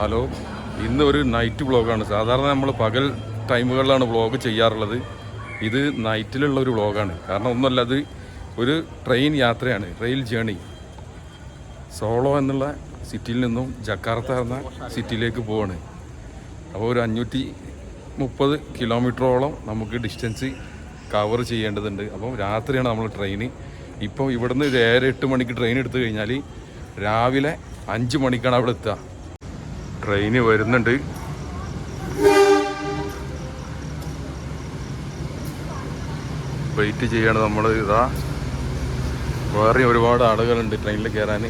Hello ഇന്ന് ഒരു night വ്ളോഗാണ് സാധാരണ നമ്മൾ പകൽ ടൈമുകളിലാണ് വ്ളോഗ് ചെയ്യാറുള്ളത്. ഇത് നൈറ്റിലുള്ള ഒരു വ്ളോഗാണ് കാരണം ഒന്നുമല്ല അത് ഒരു ട്രെയിൻ യാത്രയാണ് റെയിൽ ജേണി സോളോ എന്നുള്ള സിറ്റിയിൽ നിന്നും ജക്കാർത്ത എന്ന സിറ്റിയിലേക്ക് പോവാണ്. അപ്പോൾ ഒരു അഞ്ഞൂറ്റി മുപ്പത് കിലോമീറ്ററോളം നമുക്ക് ഡിസ്റ്റൻസ് കവർ ചെയ്യേണ്ടതുണ്ട്. അപ്പം രാത്രിയാണ് നമ്മൾ ട്രെയിൻ ഇപ്പോൾ ഇവിടുന്ന് ഏഴര എട്ട് മണിക്ക് ട്രെയിൻ എടുത്തു കഴിഞ്ഞാൽ രാവിലെ അഞ്ച് മണിക്കാണ് അവിടെ എത്തുക. ട്രെയിന് വരുന്നുണ്ട്. വെയിറ്റ് ചെയ്യാണ് നമ്മൾ ഇതാ വേറെ ഒരുപാട് ആളുകളുണ്ട് ട്രെയിനിൽ കയറാൻ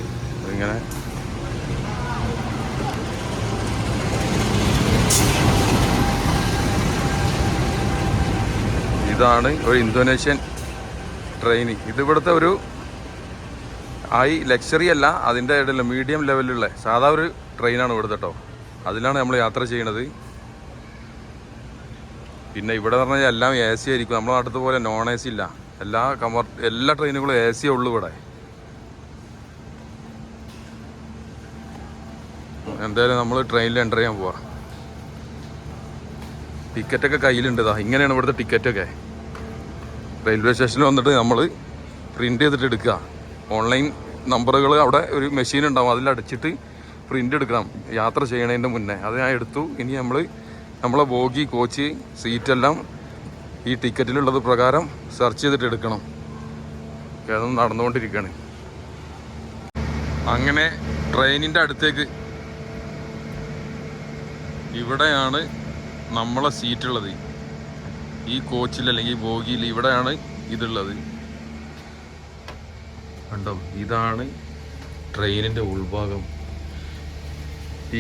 ഇങ്ങനെ ഇതാണ് ഒരു ഇന്തോനേഷ്യൻ ട്രെയിൻ ഇതിവിടുത്തെ ഒരു ഹൈ ലക്ഷറി അല്ല അതിന്റെ ഇടയിൽ മീഡിയം ലെവലിലുള്ള സാധാ ഒരു ട്രെയിനാണ് ഇവിടുത്തെ കേട്ടോ അതിലാണ് നമ്മൾ യാത്ര ചെയ്യണത്. പിന്നെ ഇവിടെ എന്ന് പറഞ്ഞാൽ എല്ലാം എ സി ആയിരിക്കും. നമ്മുടെ നാട്ടിലത്തെ പോലെ നോൺ എ സി ഇല്ല. എല്ലാ കംഫർട്ട് എല്ലാ ട്രെയിനുകളും എ സി ഉള്ളു ഇവിടെ. എന്തായാലും നമ്മൾ ട്രെയിനിൽ എന്റർ ചെയ്യാൻ പോവാ. ടിക്കറ്റൊക്കെ കയ്യിലുണ്ട് ഇതാ ഇങ്ങനെയാണ് ഇവിടുത്തെ ടിക്കറ്റൊക്കെ റെയിൽവേ സ്റ്റേഷനിൽ വന്നിട്ട് നമ്മൾ പ്രിന്റ് ചെയ്തിട്ട് എടുക്കുക ഓൺലൈൻ നമ്പറുകൾ അവിടെ ഒരു മെഷീൻ ഉണ്ടാവും. അതിലടച്ചിട്ട് പ്രിന്റ് എടുക്കണം. യാത്ര ചെയ്യണതിന്റെ മുന്നേ. അത് ഞാൻ എടുത്തു. ഇനി നമ്മൾ നമ്മളെ ബോഗി കോച്ച് സീറ്റെല്ലാം ഈ ടിക്കറ്റിലുള്ളത് പ്രകാരം സെർച്ച് ചെയ്തിട്ട് എടുക്കണം. അതൊന്നും നടന്നുകൊണ്ടിരിക്കുകയാണ് അങ്ങനെ ട്രെയിനിന്റെ അടുത്തേക്ക് ഇവിടെയാണ് നമ്മളെ സീറ്റുള്ളത് ഈ കോച്ചിൽ അല്ലെങ്കിൽ ബോഗിയിൽ ഇവിടെയാണ് ഇതുള്ളത്. കണ്ടോ? ഇതാണ് ട്രെയിനിന്റെ ഉൾഭാഗം.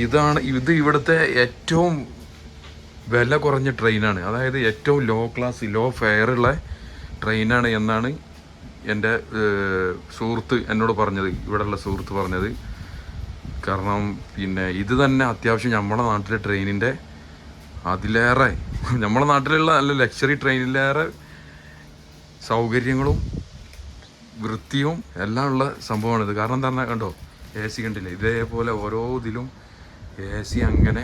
ഇതാണ് ഇത് ഇവിടുത്തെ ഏറ്റവും വില കുറഞ്ഞ ട്രെയിനാണ്. അതായത് ഏറ്റവും ലോ ക്ലാസ് ലോ ഫെയറുള്ള ട്രെയിനാണ് എന്നാണ് എന്റെ സുഹൃത്ത് എന്നോട് പറഞ്ഞത്. ഇവിടെയുള്ള സുഹൃത്ത് പറഞ്ഞത്. കാരണം പിന്നെ ഇത് തന്നെ അത്യാവശ്യം നമ്മുടെ നാട്ടിലെ ട്രെയിനിന്റെ അതിലേറെ നമ്മുടെ നാട്ടിലുള്ള നല്ല ലക്ഷറി ട്രെയിനിലേറെ സൗകര്യങ്ങളും വൃത്തിയും എല്ലാം ഉള്ള സംഭവമാണിത് കാരണം എന്താ പറഞ്ഞാൽ കണ്ടോ? എ സി കണ്ടില്ലേ? ഇതേപോലെ ഓരോ ഇതിലും എ സി അങ്ങനെ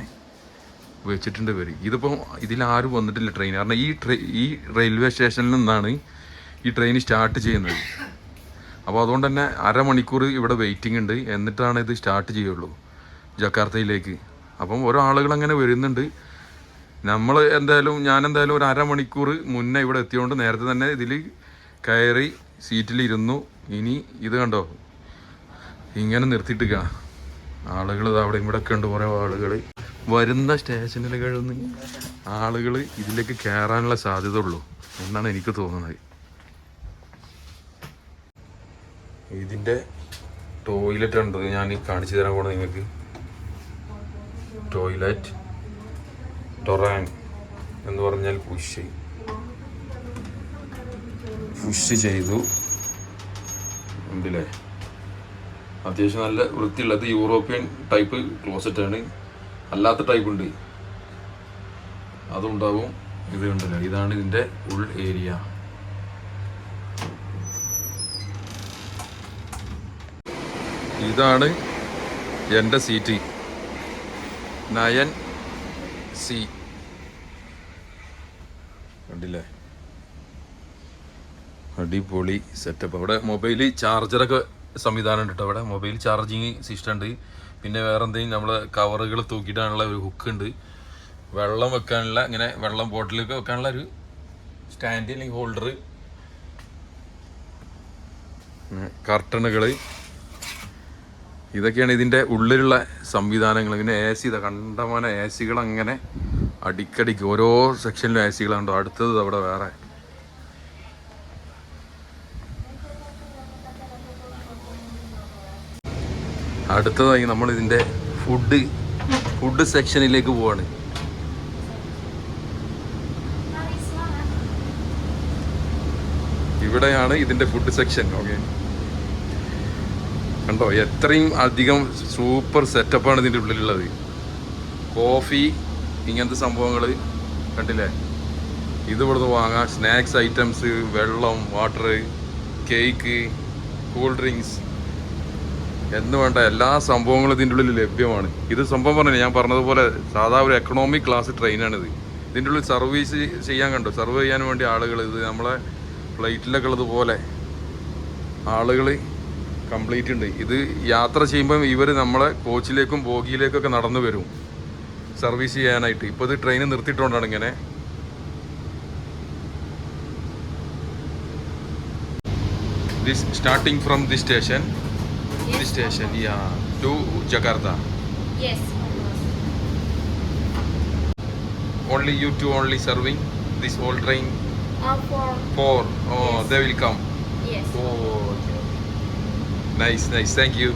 വെച്ചിട്ടുണ്ട് ഇവർ ഇതിപ്പോൾ ഇതിലാരും വന്നിട്ടില്ല ട്രെയിൻ കാരണം ഈ ട്രെയിൻ ഈ റെയിൽവേ സ്റ്റേഷനിൽ നിന്നാണ് ഈ ട്രെയിൻ സ്റ്റാർട്ട് ചെയ്യുന്നത്. അപ്പോൾ അതുകൊണ്ട് തന്നെ അരമണിക്കൂർ ഇവിടെ വെയിറ്റിംഗ് ഉണ്ട്. എന്നിട്ടാണ് ഇത് സ്റ്റാർട്ട് ചെയ്യുള്ളൂ ജക്കാർത്തയിലേക്ക്. അപ്പം ഓരോ ആളുകൾ അങ്ങനെ വരുന്നുണ്ട്. നമ്മൾ എന്തായാലും ഞാൻ എന്തായാലും ഒരു അരമണിക്കൂർ മുന്നേ ഇവിടെ എത്തിയോണ്ട് നേരത്തെ തന്നെ ഇതിൽ കയറി സീറ്റിലിരുന്നു. ഇനി ഇത് കണ്ടോ? ഇങ്ങനെ നിർത്തിയിട്ട് ആളുകൾ അവിടെ ഇവിടെ ഒക്കെ ഉണ്ട് കുറേ ആളുകൾ വരുന്ന സ്റ്റേഷനിൽ കഴിഞ്ഞ് ആളുകൾ ഇതിലേക്ക് കയറാനുള്ള സാധ്യത ഉള്ളൂ എന്നാണ് എനിക്ക് തോന്നുന്നത്. ഇതിന്റെ ടോയ്ലറ്റ് ഉണ്ട് ഞാൻ കാണിച്ചു തരാൻ പോണത് നിങ്ങൾക്ക്. ടോയ്ലറ്റ് ടൊറാൻ എന്ന് പറഞ്ഞാൽ പുഷ് പുഷ് ചെയ്തു. ഉണ്ടല്ലേ അത്യാവശ്യം നല്ല വൃത്തിയുള്ളത് യൂറോപ്യൻ ടൈപ്പ് ക്ലോസറ്റ് ആണ്. അല്ലാത്ത ടൈപ്പ് ഉണ്ട്. അതുണ്ടാവും. ഇത് ഉണ്ടല്ലോ ഇതാണ് ഇതിന്റെ ഉൾ ഏരിയ ഇതാണ് എന്റെ സീറ്റ് നയൻ സി. കണ്ടില്ലേ? അടിപൊളി സെറ്റപ്പ് അവിടെ മൊബൈൽ ചാർജറൊക്കെ സംവിധാനം ഉണ്ട് അവിടെ. മൊബൈൽ ചാർജിങ് സിസ്റ്റം ഉണ്ട്. പിന്നെ വേറെ എന്തെങ്കിലും നമ്മൾ കവറുകൾ തൂക്കിയിടാനുള്ള ഒരു ഹുക്ക് ഉണ്ട്. വെള്ളം വെക്കാനുള്ള ഇങ്ങനെ വെള്ളം ബോട്ടിലൊക്കെ വെക്കാനുള്ള ഒരു സ്റ്റാൻഡ് അല്ലെങ്കിൽ ഹോൾഡർ കർട്ടണുകൾ ഇതൊക്കെയാണ് ഇതിന്റെ ഉള്ളിലുള്ള സംവിധാനങ്ങൾ. പിന്നെ എ സി ഇതാ കണ്ടമാന എ സികൾ അങ്ങനെ അടിക്കടിക്ക്. ഓരോ സെക്ഷനിലും എ സികളുണ്ടോ അടുത്തത് അവിടെ വേറെ അടുത്തതായി നമ്മൾ ഇതിന്റെ ഫുഡ് ഫുഡ് സെക്ഷനിലേക്ക് പോവാണ്. ഇവിടെയാണ് ഇതിന്റെ ഫുഡ് സെക്ഷൻ ഓക്കെ കണ്ടോ എത്രയും അധികം സൂപ്പർ സെറ്റപ്പാണ് ഇതിന്റെ ഉള്ളിലുള്ളത്. കോഫി ഇങ്ങനത്തെ സംഭവങ്ങൾ കണ്ടില്ലേ? ഇത് ഇവിടുന്ന് വാങ്ങാം. സ്നാക്സ് ഐറ്റംസ് വെള്ളം വാട്ടർ കേക്ക് കൂൾ ഡ്രിങ്ക്സ് എന്ന് വേണ്ട എല്ലാ സംഭവങ്ങളും ഇതിന്റെ ഉള്ളിൽ ലഭ്യമാണ്. ഇത് സംഭവം പറഞ്ഞു ഞാൻ പറഞ്ഞതുപോലെ സാധാ ഒരു എക്കണോമിക് ക്ലാസ് ട്രെയിനാണിത് ഇതിന്റെ ഉള്ളിൽ സർവീസ് ചെയ്യാൻ കണ്ടു? സർവ് ചെയ്യാൻ വേണ്ടി ആളുകൾ ഇത് നമ്മളെ ഫ്ലൈറ്റിലൊക്കെ ഉള്ളതുപോലെ ആളുകൾ കംപ്ലീറ്റ് ഉണ്ട്. ഇത് യാത്ര ചെയ്യുമ്പം ഇവർ നമ്മളെ കോച്ചിലേക്കും ബോഗിയിലേക്കൊക്കെ നടന്നു വരും. സർവീസ് ചെയ്യാനായിട്ട്. ഇപ്പോൾ ഇത് ട്രെയിൻ നിർത്തിയിട്ടുകൊണ്ടാണ് ഇങ്ങനെ. This starting from the station. This station yeah to jakarta Yes. only you two only serving this whole train Uh, for four oh Yes. they will come yes. oh okay. nice nice thank you.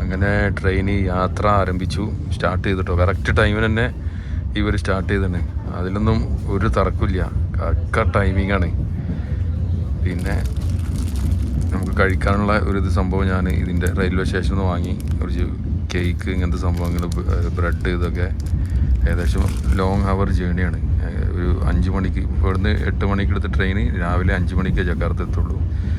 അങ്ങനെ train യാത്ര ആരംഭിച്ചു start ചെയ്തിട്ടോ correct ടൈമിന് തന്നെ ഇവർ start ചെയ്തിട്ടുണ്ട് അതിലൊന്നും ഒരു തർക്കമില്ല കക്ക ആണ്. പിന്നെ നമുക്ക് കഴിക്കാനുള്ള ഒരു ഇത് സംഭവം ഞാൻ ഇതിന്റെ റെയിൽവേ സ്റ്റേഷനിൽ നിന്ന് വാങ്ങി. കുറച്ച് കേക്ക് ഇങ്ങനത്തെ സംഭവങ്ങൾ ബ്രെഡ് ഇതൊക്കെ ഏകദേശം ലോങ് അവർ ജേണിയാണ് ഒരു അഞ്ച് മണിക്ക് ഇവിടുന്ന് എട്ട് മണിക്ക് എടുത്ത ട്രെയിൻ രാവിലെ അഞ്ച് മണിക്ക് ജക്കാർത്ത് എത്തുള്ളൂ.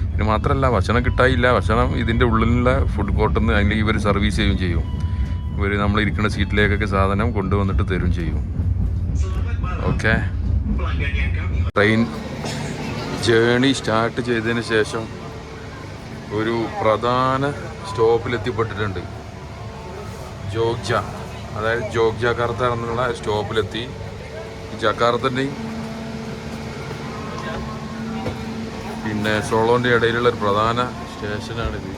പിന്നെ മാത്രമല്ല ഭക്ഷണം കിട്ടായില്ല. ഭക്ഷണം ഇതിന്റെ ഉള്ളിലുള്ള ഫുഡ് കോർട്ടിൽ നിന്ന് അല്ലെങ്കിൽ ഇവർ സർവീസ് ചെയ്യുകയും ചെയ്യും. ഇവർ നമ്മൾ ഇരിക്കുന്ന സീറ്റിലേക്കൊക്കെ സാധനം കൊണ്ടുവന്നിട്ട് തരും ചെയ്യും. ഓക്കെ ട്രെയിൻ ജേണി സ്റ്റാർട്ട് ചെയ്തതിന് ശേഷം ഒരു പ്രധാന സ്റ്റോപ്പിലെത്തിപ്പെട്ടിട്ടുണ്ട്. ജോഗ്ജ അതായത് ജോഗ് ജക്കാർത്ത എന്നുള്ള സ്റ്റോപ്പിലെത്തി. ജക്കാർത്തന്റെയും പിന്നെ സോളോന്റെ ഇടയിലുള്ള ഒരു പ്രധാന സ്റ്റേഷനാണിത്.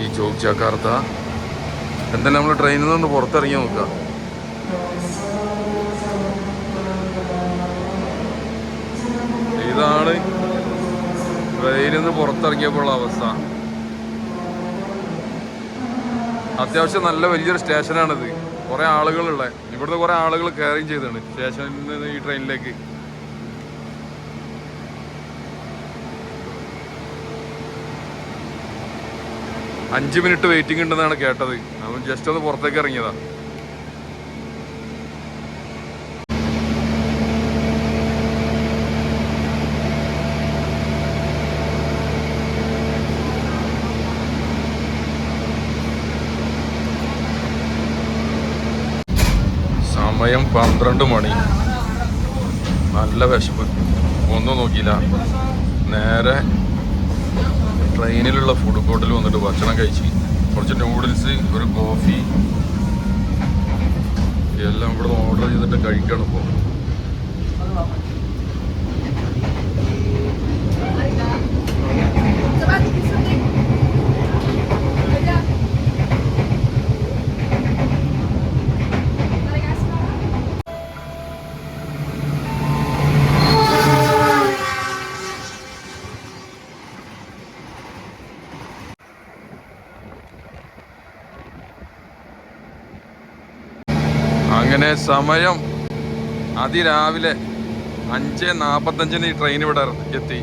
ഈ ജോഗ് ജക്കാർത്ത. എന്തായാലും നമ്മൾ ട്രെയിനിൽ നിന്ന് പുറത്തിറങ്ങി നോക്കുക ഇതാണ് ട്രെയിനിൽ നിന്ന് പുറത്തിറങ്ങിയപ്പോഴുള്ള അവസ്ഥ. അത്യാവശ്യം നല്ല വലിയൊരു സ്റ്റേഷനാണിത് കുറേ ആളുകളുള്ള. ഇവിടുത്തെ കുറേ ആളുകൾ കയറുകയും ചെയ്താണ് സ്റ്റേഷനിൽ നിന്ന് ഈ ട്രെയിനിലേക്ക് അഞ്ച് മിനിറ്റ് വെയിറ്റിംഗ് ഉണ്ടെന്നാണ് കേട്ടത്. അവൻ ജസ്റ്റ് ഒന്ന് പുറത്തേക്ക് ഇറങ്ങിയതാ. സമയം പന്ത്രണ്ട് മണി. നല്ല വിശപ്പ്. ഒന്നും നോക്കിയില്ല. നേരെ ട്രെയിനിലുള്ള ഫുഡ് കോർട്ടിൽ വന്നിട്ട് ഭക്ഷണം കഴിച്ച് കുറച്ച് നൂഡിൽസ് ഒരു കോഫി എല്ലാം ഇവിടെ ഓർഡർ ചെയ്തിട്ട് കഴിക്കണം ഇപ്പോൾ അങ്ങനെ സമയം അതിരാവിലെ അഞ്ച് നാൽപ്പത്തഞ്ചിന് ഈ ട്രെയിൻ ഇവിടെ എത്തി.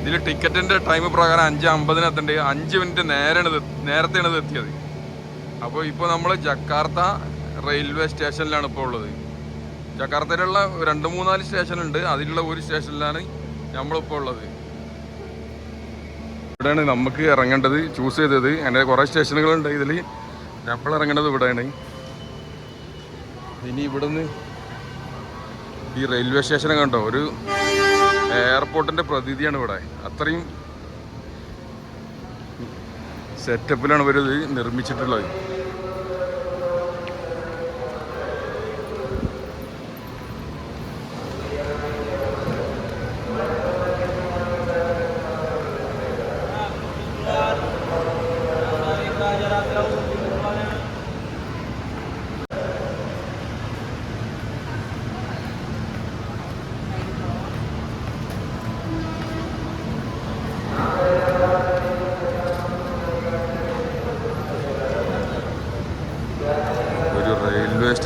ഇതിൽ ടിക്കറ്റിന്റെ ടൈം പ്രകാരം അഞ്ച് അമ്പതിന് എത്തേണ്ടത് അഞ്ച് മിനിറ്റ് നേരെയാണ് നേരത്തെയാണ് ഇത് എത്തിയത്. അപ്പോൾ ഇപ്പോൾ നമ്മൾ ജക്കാർത്ത റെയിൽവേ സ്റ്റേഷനിലാണ് ഇപ്പോൾ ഉള്ളത്. ജക്കാർത്തയിലുള്ള രണ്ട് മൂന്നാൽ സ്റ്റേഷനുണ്ട് അതിലുള്ള ഒരു സ്റ്റേഷനിലാണ് നമ്മളിപ്പോൾ ഉള്ളത്. ഇവിടെയാണ് നമുക്ക് ഇറങ്ങേണ്ടത് ചൂസ് ചെയ്തത്. അങ്ങനെ കുറേ സ്റ്റേഷനുകളുണ്ട് ഇതിൽ നമ്മൾ ഇറങ്ങേണ്ടത് ഇവിടെയാണ്. ഇനി ഇവിടുന്ന് ഈ റെയിൽവേ സ്റ്റേഷനെ കണ്ടോ? ഒരു എയർപോർട്ടിന്റെ പ്രതീതിയാണ് ഇവിടെ. അത്രയും സെറ്റപ്പിലാണ് ഇവരത് നിർമ്മിച്ചിട്ടുള്ളത്.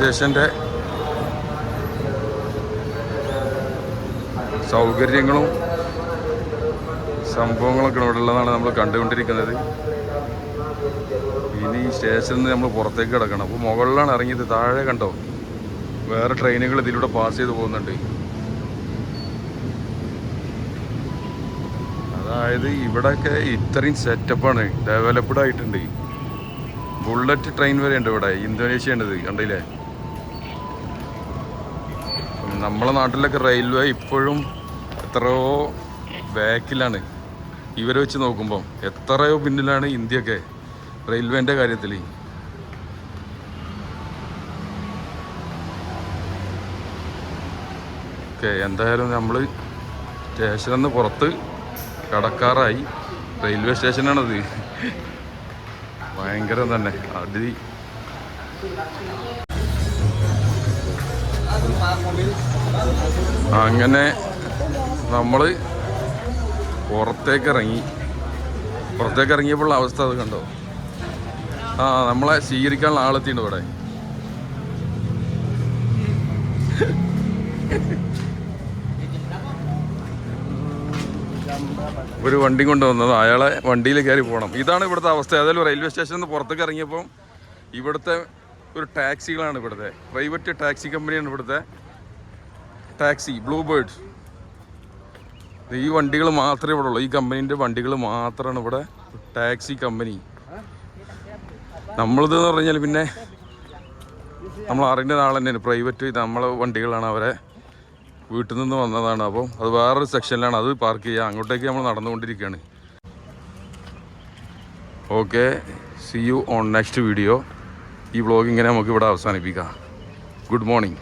റെയിൽവേ സ്റ്റേഷന്റെ സൗകര്യങ്ങളും സംഭവങ്ങളൊക്കെ ഇവിടെ ഉള്ളതാണ് നമ്മൾ കണ്ടുകൊണ്ടിരിക്കുന്നത്. ഇനി സ്റ്റേഷനിൽ നിന്ന് നമ്മൾ പുറത്തേക്ക് കിടക്കണം. അപ്പോൾ മുകളിലാണ് ഇറങ്ങിയത്. താഴെ കണ്ടോ? വേറെ ട്രെയിനുകൾ ഇതിലൂടെ പാസ് ചെയ്ത് പോകുന്നുണ്ട്. അതായത് ഇവിടെയൊക്കെ ഇത്രയും സെറ്റപ്പാണ്. ഡെവലപ്ഡ് ആയിട്ടുണ്ട്. ബുള്ളറ്റ് ട്രെയിൻ വരെ ഉണ്ട് ഇവിടെ. ഇന്തോനേഷ്യ ഉണ്ട് കണ്ടില്ലേ? നമ്മളെ നാട്ടിലൊക്കെ റെയിൽവേ ഇപ്പോഴും എത്രയോ ബാക്കിലാണ്. ഇവരെ വെച്ച് നോക്കുമ്പം എത്രയോ പിന്നിലാണ് ഇന്ത്യയൊക്കെ റെയിൽവേന്റെ കാര്യത്തിൽ. ഓക്കെ എന്തായാലും നമ്മൾ സ്റ്റേഷനിൽ നിന്ന് പുറത്ത് കടക്കാറായി. റെയിൽവേ സ്റ്റേഷനാണത്. ഭയങ്കരം തന്നെ. അടി. അങ്ങനെ നമ്മൾ പുറത്തേക്ക് ഇറങ്ങി പുറത്തേക്ക് ഇറങ്ങിയപ്പോഴുള്ള അവസ്ഥ അത് കണ്ടോ? ആ നമ്മളെ സ്വീകരിക്കാനുള്ള ആളെത്തിയുണ്ട് ഇവിടെ. ഒരു വണ്ടി കൊണ്ടുവന്നത് അയാളെ വണ്ടിയിൽ കയറി പോകണം ഇതാണ് ഇവിടുത്തെ അവസ്ഥ. ഏതായാലും റെയിൽവേ സ്റ്റേഷനിൽ നിന്ന് പുറത്തേക്ക് ഇറങ്ങിയപ്പോൾ ഇവിടുത്തെ ഒരു ടാക്സികളാണ് ഇവിടുത്തെ. പ്രൈവറ്റ് ടാക്സി കമ്പനിയാണ് ഇവിടുത്തെ. ടാക്സി ബ്ലൂ ബേർഡ് ഈ വണ്ടികൾ മാത്രമേ ഇവിടെ ഉള്ളൂ. ഈ കമ്പനീന്റെ വണ്ടികൾ മാത്രമാണ് ഇവിടെ ടാക്സി കമ്പനി. നമ്മളിത് എന്ന് പറഞ്ഞാൽ പിന്നെ നമ്മൾ അറിയേണ്ട ആൾ തന്നെയാണ്. പ്രൈവറ്റ് നമ്മളെ വണ്ടികളാണ് അവരെ വീട്ടിൽ നിന്ന് വന്നതാണ്. അപ്പം അത് വേറൊരു സെക്ഷനിലാണ്. അത് പാർക്ക് ചെയ്യുക. അങ്ങോട്ടേക്ക് നമ്മൾ നടന്നുകൊണ്ടിരിക്കുകയാണ്. Okay. See you on next video ഈ വ്ളോഗ് ഇങ്ങനെ നമുക്ക് ഇവിടെ അവസാനിപ്പിക്കാം. Good morning